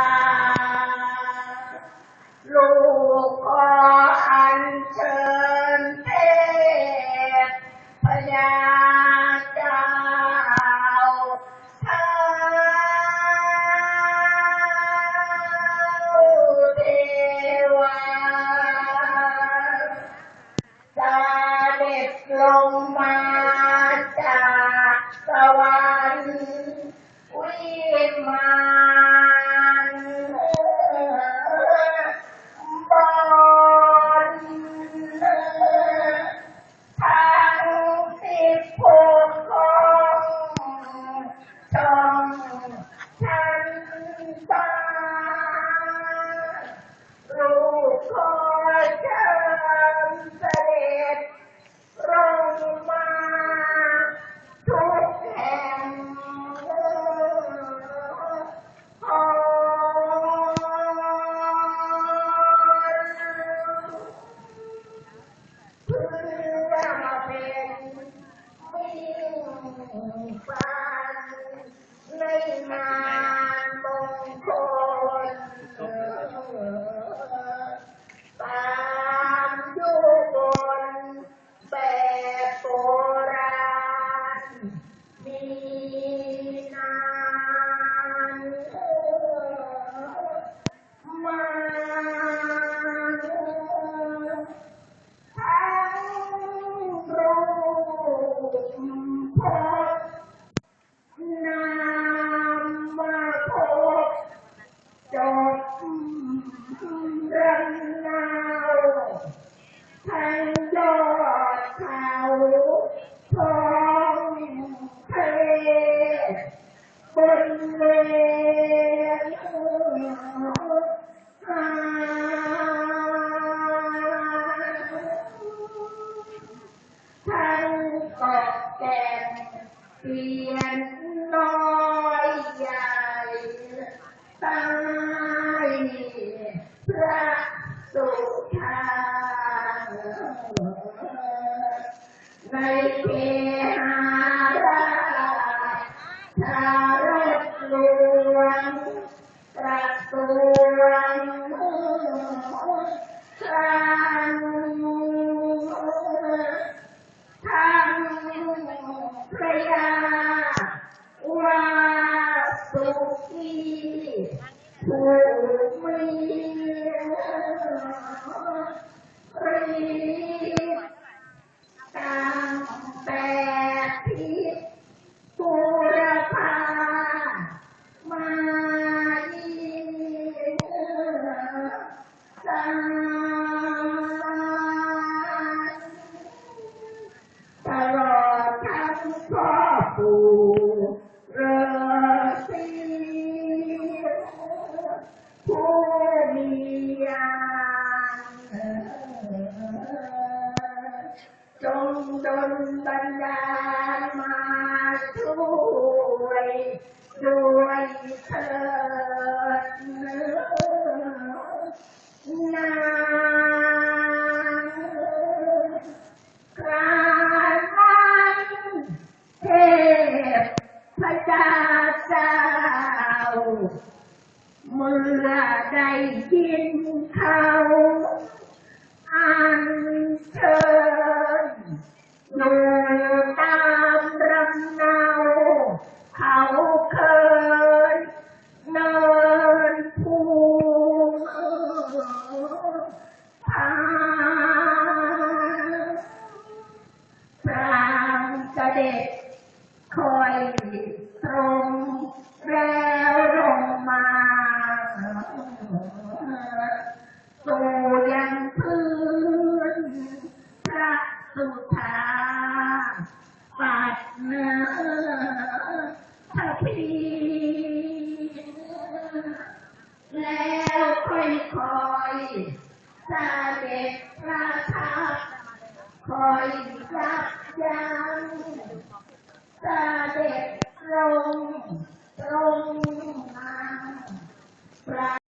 Bye. ثم لم يكن Thank you. ภูราศีผู้มีญาณจงดลบดาลมาช่วยด้วยเถิด เมื่อได้ยินเขาอันเชิญอยู่ตามรำเนาเขาเคยเนินภูพาพรางเสด็จคอยตรง ยังเสด็จลงลง